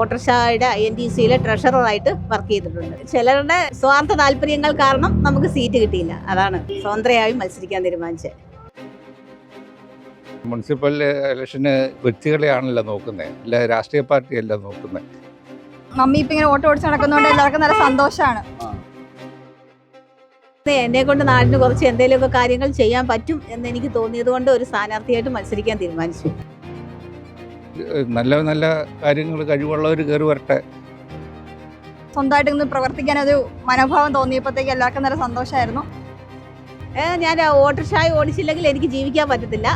ഓട്ടർഷായുടെ I N T സിയിലെ ട്രഷററായിട്ട് work ചെയ്തിട്ടുണ്ട്. ചിലരുടെ സ്വാർത്ഥ താല്പര്യങ്ങൾ കാരണം നമുക്ക് സീറ്റ് കിട്ടിയില്ല. അതാണ് സ്വതന്ത്രയായി മത്സരിക്കാൻ തീരുമാനിച്ചത്. മുനിസിപ്പൽ ഇലക്ഷന് വ്യക്തികളെയാണല്ലോ നോക്കുന്നത് അല്ല രാഷ്ട്രീയ പാർട്ടിയല്ല നോക്കുന്നത് മമ്മി ഇപ്പൊ ഇങ്ങനെ ഓട്ടോ ഓടിച്ച് നടക്കുന്നതുകൊണ്ട് എല്ലാവർക്കും നല്ല സന്തോഷമാണ് എന്നെ കൊണ്ട് നാടിന് കുറച്ച് എന്തെങ്കിലുമൊക്കെ കാര്യങ്ങൾ ചെയ്യാൻ പറ്റും എന്ന് എനിക്ക് തോന്നിയത് കൊണ്ട് ഒരു സ്ഥാനാർത്ഥിയായിട്ട് മത്സരിക്കാൻ തീരുമാനിച്ചു. നല്ല നല്ല കാര്യങ്ങൾ കഴിവുള്ളവർ കയറി വരട്ടെ. സ്വന്തമായിട്ട് ഇന്ന് പ്രവർത്തിക്കാൻ ഒരു മനോഭാവം തോന്നിയപ്പോഴത്തേക്ക് എല്ലാവർക്കും നല്ല സന്തോഷമായിരുന്നു. ഞാൻ ഓട്ടോറിക്ഷായി ഓടിച്ചില്ലെങ്കിൽ എനിക്ക് ജീവിക്കാൻ പറ്റത്തില്ല.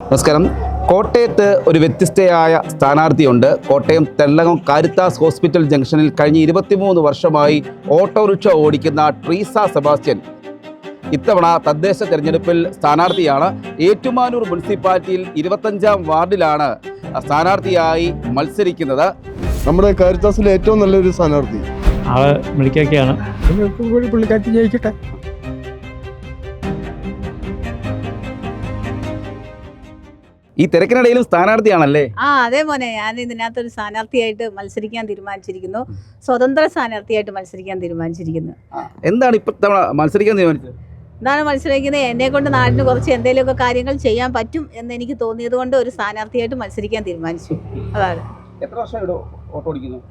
നമസ്കാരം. കോട്ടയത്ത് ഒരു വ്യത്യസ്തയായ സ്ഥാനാർത്ഥിയുണ്ട്. കോട്ടയം തെള്ളകം കാരിത്താസ് ഹോസ്പിറ്റൽ ജംഗ്ഷനിൽ കഴിഞ്ഞ ഇരുപത്തിമൂന്ന് വർഷമായി ഓട്ടോറിക്ഷ ഓടിക്കുന്ന ട്രീസ സെബാസ്റ്റ്യൻ. ഇത്തവണ തദ്ദേശ തെരഞ്ഞെടുപ്പിൽ സ്ഥാനാർത്ഥിയാണ് ഏറ്റുമാനൂർ മുനിസിപ്പാലിറ്റിയിൽ ഇരുപത്തഞ്ചാം വാർഡിലാണ് സ്ഥാനാർത്ഥിയായി മത്സരിക്കുന്നത്. നമ്മുടെ കാരിത്താസിലെ ഏറ്റവും നല്ലൊരു സ്ഥാനാർത്ഥി. ആൾ പുള്ളിക്കാരി ജയിക്കട്ടെ. ഈ തിരക്കിനിടയിലും സ്ഥാനാർത്ഥിയാണല്ലേ? ആ അതേ മോനെ. ഞാൻ ഇതിനകത്തൊരു സ്ഥാനാർത്ഥിയായിട്ട് മത്സരിക്കാൻ തീരുമാനിച്ചിരിക്കുന്നു. സ്വതന്ത്ര സ്ഥാനാർത്ഥിയായിട്ട് മത്സരിക്കാൻ തീരുമാനിച്ചിരിക്കുന്നു. എന്താണ് ഇപ്പൊ മത്സരിക്കാൻ തീരുമാനിച്ചത്? എന്താണ് മത്സരിക്കുന്നത്? എന്നെ കൊണ്ട് നാടിന് കുറച്ച് എന്തെങ്കിലുമൊക്കെ കാര്യങ്ങൾ ചെയ്യാൻ പറ്റും എന്ന് എനിക്ക് തോന്നിയത് കൊണ്ട് ഒരു സ്ഥാനാർത്ഥിയായിട്ട് മത്സരിക്കാൻ തീരുമാനിച്ചു. അതാണ്.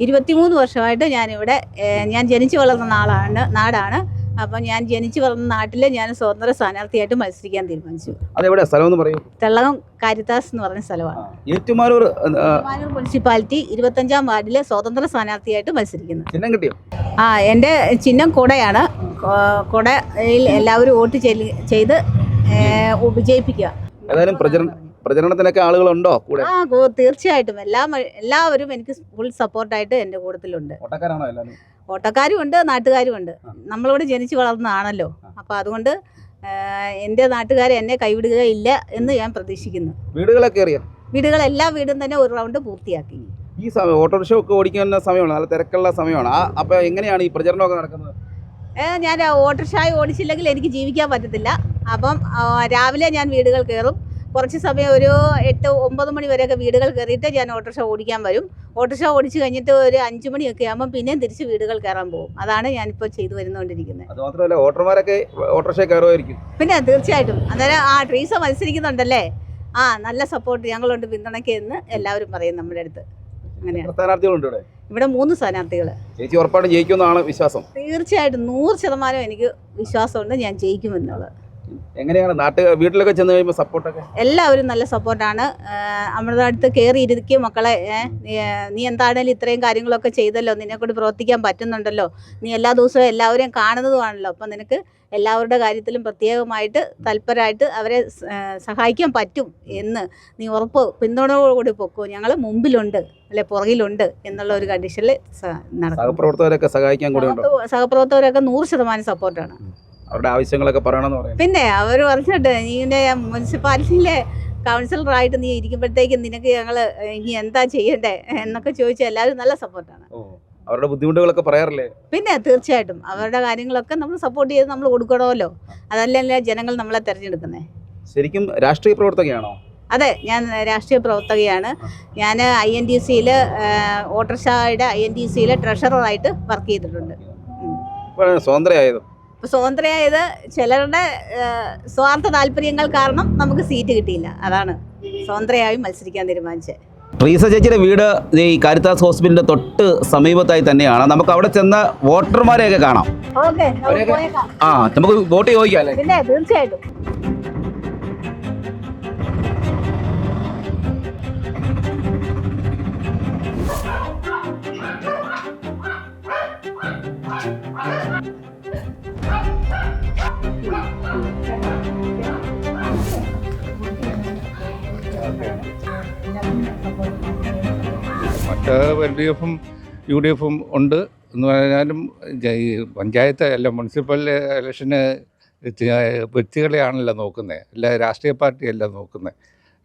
ഇരുപത്തിമൂന്ന് വർഷമായിട്ട് ഞാനിവിടെ ഞാൻ ജനിച്ചു വളർന്ന നാളാണ് നാടാണ്. അപ്പം ഞാൻ ജനിച്ചു വളർന്ന നാട്ടിൽ ഞാൻ സ്വതന്ത്ര സ്ഥാനാർത്ഥിയായിട്ട് മത്സരിക്കാൻ തീരുമാനിച്ചു. അതെവിടെ? സ്ഥലം എന്ന് പറയൂ. തെള്ളകം കാരിത്താസ് എന്ന് പറഞ്ഞ സ്ഥലമാണ്. ഏറ്റുമാനൂർ മുനിസിപ്പാലിറ്റി ഇരുപത്തഞ്ചാം വാർഡിലെ സ്വതന്ത്ര സ്ഥാനാർത്ഥിയായിട്ട് മത്സരിക്കുന്നു. ചിഹ്നം കിട്ടിയോ? ആ എന്റെ ചിഹ്നം കുടയാണ്. കുടയിൽ എല്ലാവരും വോട്ട് ചെയ്ത് വിജയിപ്പിക്കുക. ഏതായാലും പ്രചരണം പ്രചരണത്തിനൊക്കെ ആളുകളുണ്ടോ കൂടെ? ആ ഗോ- തീർച്ചയായിട്ടും. എല്ലാ എല്ലാവരും എനിക്ക് ഫുൾ സപ്പോർട്ടായിട്ട് എന്റെ കൂട്ടത്തിലുണ്ട്. ഓട്ടക്കാരും ഉണ്ട് നാട്ടുകാരും ഉണ്ട്. നമ്മളിവിടെ ജനിച്ചു വളർന്നതാണല്ലോ. അപ്പം അപ്പോൾ അതുകൊണ്ട് എന്റെ നാട്ടുകാരെ എന്നെ കൈവിടുകയില്ല എന്ന് ഞാൻ പ്രതീക്ഷിക്കുന്നു. വീടുകളൊക്കെ അറിയാം വീടുകൾ എല്ലാ വീടും തന്നെ ഒരു റൗണ്ട് പൂർത്തിയാക്കി. ഈ സമയം ഓട്ടോറിക്ഷ ഒക്കെ ഓടിക്കുന്ന സമയമാണ്. നല്ല തിരക്കുള്ള സമയമാണ്. അപ്പോൾ അപ്പൊ എങ്ങനെയാണ് ഈ പ്രചരണമൊക്കെ നടക്കുന്നത്? ഞാൻ ഓട്ടർഷായ ഓടിച്ചില്ലെങ്കിൽ എനിക്ക് ജീവിക്കാൻ പറ്റത്തില്ല. അപ്പം രാവിലെ ഞാൻ വീടുകൾ കയറും. കുറച്ച് സമയം ഒരു എട്ട് ഒമ്പത് മണി വരെയൊക്കെ വീടുകൾ കയറിയിട്ട് ഞാൻ ഓട്ടോറിക്ഷ ഓടിക്കാൻ വരും. ഓട്ടോറിക്ഷ ഓടിച്ച് കഴിഞ്ഞിട്ട് ഒരു അഞ്ചു മണിയൊക്കെ ആകുമ്പോൾ പിന്നെയും തിരിച്ച് വീടുകൾ കയറാൻ പോകും. അതാണ് ഞാനിപ്പോൾ ചെയ്തു വരുന്നുകൊണ്ടിരിക്കുന്നത് അത് മാത്രമല്ല ഓട്ടർമാരൊക്കെ ഓട്ടോറിക്ഷ കയറുമായിരിക്കും. പിന്നെ തീർച്ചയായിട്ടും. അന്നേരം ആ ട്രീസ മത്സരിക്കുന്നുണ്ടല്ലേ? ആ നല്ല സപ്പോർട്ട് ഞങ്ങളുണ്ട് പിന്തുണയ്ക്കെന്ന് എല്ലാവരും പറയും നമ്മുടെ അടുത്ത്. അങ്ങനെയാണ്. ഇവിടെ മൂന്ന് സ്ഥാനാർത്ഥികൾ ചേച്ചി ഉറപ്പായിട്ടും ജയിക്കുമെന്നാണ് വിശ്വാസം. തീർച്ചയായിട്ടും നൂറ് ശതമാനം എനിക്ക് വിശ്വാസമുണ്ട് ഞാൻ ജയിക്കുമെന്നുള്ളത്. എങ്ങനെയാണ് നാട്ട് വീട്ടിലൊക്കെ ചെന്ന് കഴിയുമ്പോൾ സപ്പോർട്ടൊക്കെ എല്ലാവരും നല്ല സപ്പോർട്ടാണ് നമ്മുടെ അടുത്ത് കയറി ഇരിക്കും മക്കളെ നീ- എന്താണേലും ഇത്രയും കാര്യങ്ങളൊക്കെ ചെയ്തല്ലോ. നിന്നെ നിന്നെക്കൊണ്ട് പ്രവർത്തിക്കാൻ പറ്റുന്നുണ്ടല്ലോ. നീ എല്ലാ ദിവസവും എല്ലാവരെയും കാണുന്നതുമാണല്ലോ. അപ്പം നിനക്ക് എല്ലാവരുടെ കാര്യത്തിലും പ്രത്യേകമായിട്ട് തൽപരമായിട്ട് അവരെ സഹായിക്കാൻ പറ്റും എന്ന് നീ ഉറപ്പ് പിന്തുണയോടുകൂടി പൊക്കോ. ഞങ്ങൾ മുമ്പിലുണ്ട് അല്ലെ പുറകിലുണ്ട് എന്നുള്ള ഒരു കണ്ടീഷനിൽ നടക്കും സഹപ്രവർത്തകരൊക്കെ സഹായിക്കാൻ സഹപ്രവർത്തകരൊക്കെ നൂറ് ശതമാനം സപ്പോർട്ടാണ് അവരുടെ ആവശ്യങ്ങളൊക്കെ പറയണമെന്ന് പറയും പിന്നെ അവർ പറഞ്ഞിട്ട് നീ ഇതിന്റെ മുനിസിപ്പാലിറ്റിയിലെ കൗൺസിലറായിട്ട് നീ ഇരിക്കുമ്പോഴത്തേക്കും നിനക്ക് ഞങ്ങൾ ഇനി എന്താ ചെയ്യണ്ടേ? എന്നൊക്കെ ചോദിച്ചാൽ എല്ലാവരും നല്ല സപ്പോർട്ടാണ് അവരുടെ ബുദ്ധിമുട്ടുകളൊക്കെ പറയാറില്ലേ? പിന്നെ തീർച്ചയായിട്ടും അവരുടെ കാര്യങ്ങളൊക്കെ നമ്മൾ സപ്പോർട്ട് ചെയ്ത് നമ്മൾ കൊടുക്കണമല്ലോ. അതല്ലല്ലേ ജനങ്ങൾ നമ്മളെ തിരഞ്ഞെടുക്കുന്നത് ശരിക്കും രാഷ്ട്രീയ പ്രവർത്തകയാണോ? അതെ ഞാൻ രാഷ്ട്രീയ പ്രവർത്തകയാണ്. ഞാൻ ഐ എൻ ടി സിയിൽ ഓട്ടർഷായുടെ ഐ എൻ ടി സിയിലെ ട്രഷററായിട്ട് വർക്ക് ചെയ്തിട്ടുണ്ട്. സ്വതന്ത്രയായത് ഇപ്പൊ സ്വതന്ത്രയായത് ചിലരുടെ സ്വാർത്ഥ താല്പര്യങ്ങൾ കാരണം നമുക്ക് സീറ്റ് കിട്ടിയില്ല. അതാണ് സ്വതന്ത്രയായി മത്സരിക്കാൻ തീരുമാനിച്ചത്. റീസ ചേച്ചിയുടെ വീട് ഈ കാരിത്താസ് ഹോസ്പിറ്റലിന്റെ തൊട്ട് സമീപത്തായി തന്നെയാണ്. നമുക്ക് അവിടെ ചെന്ന വോട്ടർമാരെയൊക്കെ കാണാം. ആ നമുക്ക് വോട്ട് ചോദിക്കാം അല്ലേ? പിന്നെ തീർച്ചയായിട്ടും. എൽ ഡി എഫും യു ഡി എഫും ഉണ്ട് എന്ന് പറഞ്ഞാലും ഈ പഞ്ചായത്ത് അല്ല മുനിസിപ്പൽ ഇലക്ഷന് വ്യക്തികളെയാണല്ലോ നോക്കുന്നത്. അല്ല രാഷ്ട്രീയ പാർട്ടിയല്ല നോക്കുന്നത്.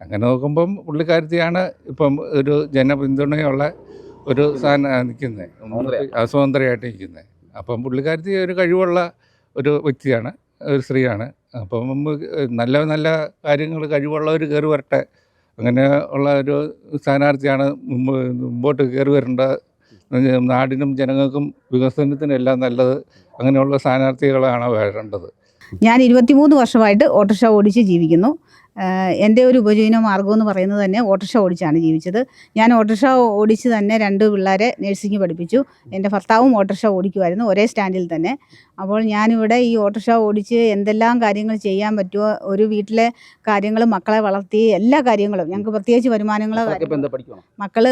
അങ്ങനെ നോക്കുമ്പം പുള്ളിക്കാരത്തിയാണ് ഇപ്പം ഒരു ജനപിന്തുണയുള്ള ഒരു സ്ഥാനം നിൽക്കുന്നത്. സ്വതന്ത്രയായിട്ട് നിൽക്കുന്നത്. അപ്പം പുള്ളിക്കാരത്തി ഒരു കഴിവുള്ള ഒരു വ്യക്തിയാണ് ഒരു സ്ത്രീയാണ്. അപ്പം നല്ല നല്ല കാര്യങ്ങൾ കഴിവുള്ളവർ കയറി വരട്ടെ അങ്ങനെ ഉള്ള ഒരു സ്ഥാനാർത്ഥിയാണ് മുമ്പ് മുമ്പോട്ട് കയറി വരേണ്ട നാടിനും ജനങ്ങൾക്കും വികസനത്തിനും എല്ലാം നല്ലത് അങ്ങനെയുള്ള സ്ഥാനാർത്ഥികളാണ് വരേണ്ടത്. ഞാൻ ഇരുപത്തിമൂന്ന് വർഷമായിട്ട് ഓട്ടോറിക്ഷ ഓടിച്ച് ജീവിക്കുന്നു. എന്റെ ഒരു ഉപജീവന മാർഗം എന്ന് പറയുന്നത് തന്നെ ഓട്ടോറിക്ഷ ഓടിച്ചാണ് ജീവിച്ചത്. ഞാൻ ഓട്ടോറിക്ഷ ഓടിച്ച് തന്നെ രണ്ട് പിള്ളേരെ നഴ്സിംഗ് പഠിപ്പിച്ചു. എന്റെ ഭർത്താവും ഓട്ടോറിക്ഷ ഓടിക്കുമായിരുന്നു ഒരേ സ്റ്റാൻഡിൽ തന്നെ. അപ്പോൾ ഞാനിവിടെ ഈ ഓട്ടോറിക്ഷ ഓടിച്ച് എന്തെല്ലാം കാര്യങ്ങൾ ചെയ്യാൻ പറ്റുമോ ഒരു വീട്ടിലെ കാര്യങ്ങൾ മക്കളെ വളർത്തി എല്ലാ കാര്യങ്ങളും ഞങ്ങൾക്ക് പ്രത്യേകിച്ച് വരുമാനങ്ങളോ മക്കൾ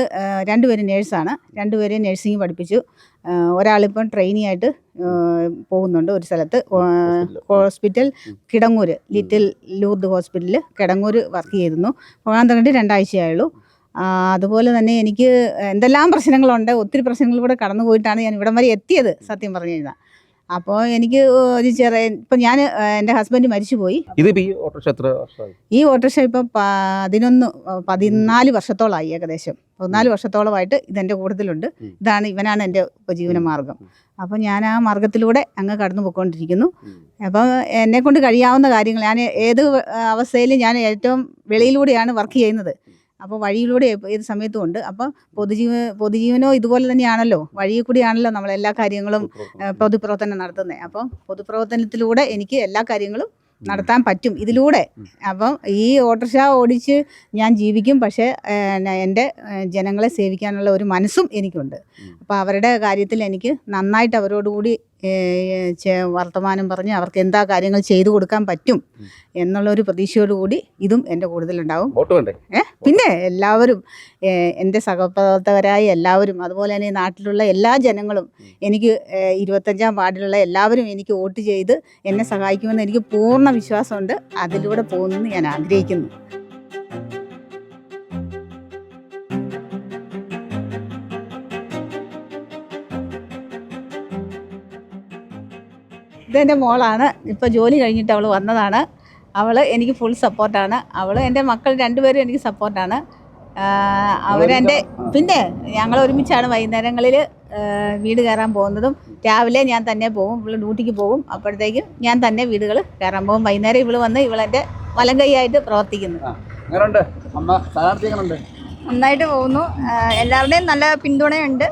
രണ്ടുപേരും നേഴ്സാണ്. രണ്ടുപേരെയും നഴ്സിംഗ് പഠിപ്പിച്ചു. ഒരാളിപ്പം ട്രെയിനി ആയിട്ട് പോകുന്നുണ്ട് ഒരു സ്ഥലത്ത്. ഹോസ്പിറ്റൽ കിടങ്ങൂര് ലിറ്റിൽ ലൂർദ് ഹോസ്പിറ്റലിൽ കിടങ്ങൂര് വർക്ക് ചെയ്തിരുന്നു. പോകാൻ തുടങ്ങിയിട്ട് രണ്ടാഴ്ചയായുള്ളൂ അതുപോലെ തന്നെ എനിക്ക് എന്തെല്ലാം പ്രശ്നങ്ങളുണ്ട് ഒത്തിരി പ്രശ്നങ്ങളിലൂടെ കടന്നു പോയിട്ടാണ് ഞാൻ ഇവിടം വരെ എത്തിയത് സത്യം പറഞ്ഞു കഴിഞ്ഞാൽ അപ്പോൾ എനിക്ക് ഒരു ചെറിയ ഇപ്പം ഞാൻ എന്റെ ഹസ്ബൻഡ് മരിച്ചുപോയി. ഇതിപ്പോൾ ഈ ഓട്ടോറിക്ഷ എത്ര വർഷമായി? ഈ ഓട്ടോറിക്ഷ ഇപ്പം പതിനൊന്ന് പതിനാല് വർഷത്തോളമായി ഏകദേശം. പതിനാല് വർഷത്തോളമായിട്ട് ഇതെന്റെ കൂട്ടത്തിലുണ്ട്. ഉം. ഇതാണ് ഇവനാണ് എന്റെ ഉപജീവന മാർഗം. അപ്പോൾ ഞാൻ ആ മാർഗത്തിലൂടെ അങ്ങ് കടന്നു പോയിക്കൊണ്ടിരിക്കുന്നു അപ്പോൾ എന്നെ കൊണ്ട് കഴിയാവുന്ന കാര്യങ്ങൾ ഞാൻ ഏത് അവസ്ഥയിലും ഞാൻ ഏറ്റവും വെളിയിലൂടെയാണ് വർക്ക് ചെയ്യുന്നത്. അപ്പോൾ വഴിയിലൂടെ ഏത് സമയത്തും ഉണ്ട്. അപ്പോൾ പൊതുജീവ പൊതുജീവനോ ഇതുപോലെ തന്നെയാണല്ലോ. വഴിയിൽ കൂടിയാണല്ലോ നമ്മൾ എല്ലാ കാര്യങ്ങളും പൊതുപ്രവർത്തനം. നടത്തുന്നത് അപ്പോൾ പൊതുപ്രവർത്തനത്തിലൂടെ എനിക്ക് എല്ലാ കാര്യങ്ങളും നടത്താൻ പറ്റും. ഇതിലൂടെ അപ്പം ഈ ഓട്ടോറിക്ഷ ഓടിച്ച് ഞാൻ ജീവിക്കും. പക്ഷേ എന്റെ ജനങ്ങളെ സേവിക്കാനുള്ള ഒരു മനസ്സും എനിക്കുണ്ട്. അപ്പോൾ അവരുടെ കാര്യത്തിൽ എനിക്ക് നന്നായിട്ട് അവരോടുകൂടി വർത്തമാനം പറഞ്ഞ് അവർക്ക് എന്താ കാര്യങ്ങൾ ചെയ്തു കൊടുക്കാൻ പറ്റും എന്നുള്ള ഒരു പ്രതീക്ഷയോടുകൂടി ഇതും എന്റെ കൂടുതലുണ്ടാവും. ഏ പിന്നെ എല്ലാവരും എന്റെ സഹപ്രവർത്തകരായ എല്ലാവരും അതുപോലെ തന്നെ നാട്ടിലുള്ള എല്ലാ ജനങ്ങളും എനിക്ക് ഇരുപത്തഞ്ചാം വാർഡിലുള്ള എല്ലാവരും എനിക്ക് വോട്ട് ചെയ്ത് എന്നെ സഹായിക്കുമെന്ന് എനിക്ക് പൂർണ വിശ്വാസമുണ്ട്. അതിലൂടെ പോകുമെന്ന് ഞാൻ ആഗ്രഹിക്കുന്നു. ഇതെന്റെ മോളാണ്. ഇപ്പോൾ ജോലി കഴിഞ്ഞിട്ട് അവൾ വന്നതാണ്. അവൾ എനിക്ക് ഫുൾ സപ്പോർട്ടാണ് അവൾ എന്റെ മക്കൾ രണ്ടുപേരും എനിക്ക് സപ്പോർട്ടാണ് അവരെന്റെ പിന്നെ ഞങ്ങൾ ഒരുമിച്ചാണ് വൈകുന്നേരങ്ങളിൽ വീട് കയറാൻ പോകുന്നതും രാവിലെ ഞാൻ തന്നെ പോകും ഇവൾ ഡ്യൂട്ടിക്ക് പോകും. അപ്പോഴത്തേക്കും ഞാൻ തന്നെ വീടുകൾ കയറാൻ പോകും. വൈകുന്നേരം ഇവൾ വന്ന് ഇവളെന്റെ വലം കൈയായിട്ട് പ്രവർത്തിക്കുന്നു. നന്നായിട്ട് പോകുന്നു. എല്ലാവരുടെയും നല്ല പിന്തുണയുണ്ട്.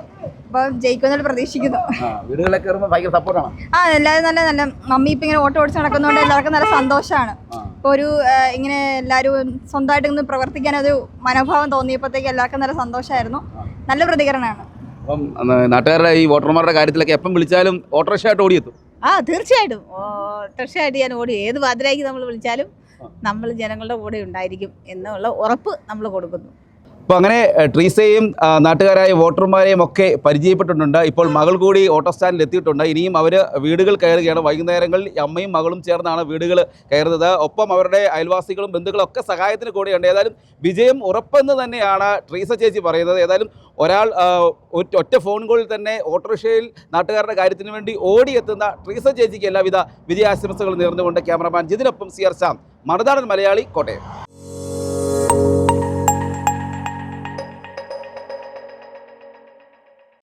അപ്പോൾ ജയിക്കുമെന്നൊരു പ്രതീക്ഷിക്കുന്നു. വീടുകളിലൊക്കെ കയറുമ്പോൾ ഭയങ്കര സപ്പോർട്ടാണ് ആ എല്ലാവരും നല്ല നല്ല മമ്മി ഇപ്പൊ ഇങ്ങനെ ഓട്ടോ ഓടിച്ച് നടക്കുന്നതുകൊണ്ട് എല്ലാവർക്കും നല്ല സന്തോഷമാണ് ഇപ്പൊ ഒരു ഇങ്ങനെ എല്ലാവരും സ്വന്തമായിട്ട് ഇന്ന് പ്രവർത്തിക്കാൻ ഒരു മനോഭാവം തോന്നിയപ്പോഴത്തേക്ക് എല്ലാവർക്കും നല്ല സന്തോഷമായിരുന്നു നല്ല പ്രതികരണമാണ് അപ്പം നാട്ടുകാരുടെ ഈ വോട്ടർമാരുടെ കാര്യത്തിലൊക്കെ എപ്പം വിളിച്ചാലും ഓട്ടോറിക്ഷ ആയിട്ട് ഓടിയെത്തും. ആ തീർച്ചയായിട്ടും. തീർച്ചയായിട്ടും ഞാൻ ഓടി. ഏത് വാതിലേക്ക് നമ്മൾ വിളിച്ചാലും നമ്മൾ ജനങ്ങളുടെ കൂടെ ഉണ്ടായിരിക്കും എന്നുള്ള ഉറപ്പ് നമ്മൾ കൊടുക്കുന്നു. അപ്പോൾ അങ്ങനെ ട്രീസയും നാട്ടുകാരായ വോട്ടർമാരെയും ഒക്കെ പരിചയപ്പെട്ടിട്ടുണ്ട്. ഇപ്പോൾ മകൾ കൂടി ഓട്ടോ സ്റ്റാൻഡിൽ എത്തിയിട്ടുണ്ട്. ഇനിയും അവർ വീടുകൾ കയറുകയാണ്. വൈകുന്നേരങ്ങളിൽ അമ്മയും മകളും ചേർന്നാണ് വീടുകൾ കയറുന്നത്. ഒപ്പം അവരുടെ അയൽവാസികളും ബന്ധുക്കളും ഒക്കെ സഹായത്തിന് കൂടെയുണ്ട്. ഏതായാലും വിജയം ഉറപ്പെന്ന് തന്നെയാണ് ട്രീസ ചേച്ചി പറയുന്നത്. ഏതായാലും ഒരാൾ ഒറ്റ ഒറ്റ ഫോൺ കോളിൽ തന്നെ ഓട്ടോറിക്ഷയിൽ നാട്ടുകാരുടെ കാര്യത്തിന് വേണ്ടി ഓടിയെത്തുന്ന ട്രീസ ചേച്ചിക്ക് എല്ലാവിധ വിജയാശംസകൾ നേർന്നുകൊണ്ട് ക്യാമറമാൻ ജിതിനൊപ്പം സി ആർ ശ്യാം. മറുനാടൻ മലയാളി കോട്ടയം.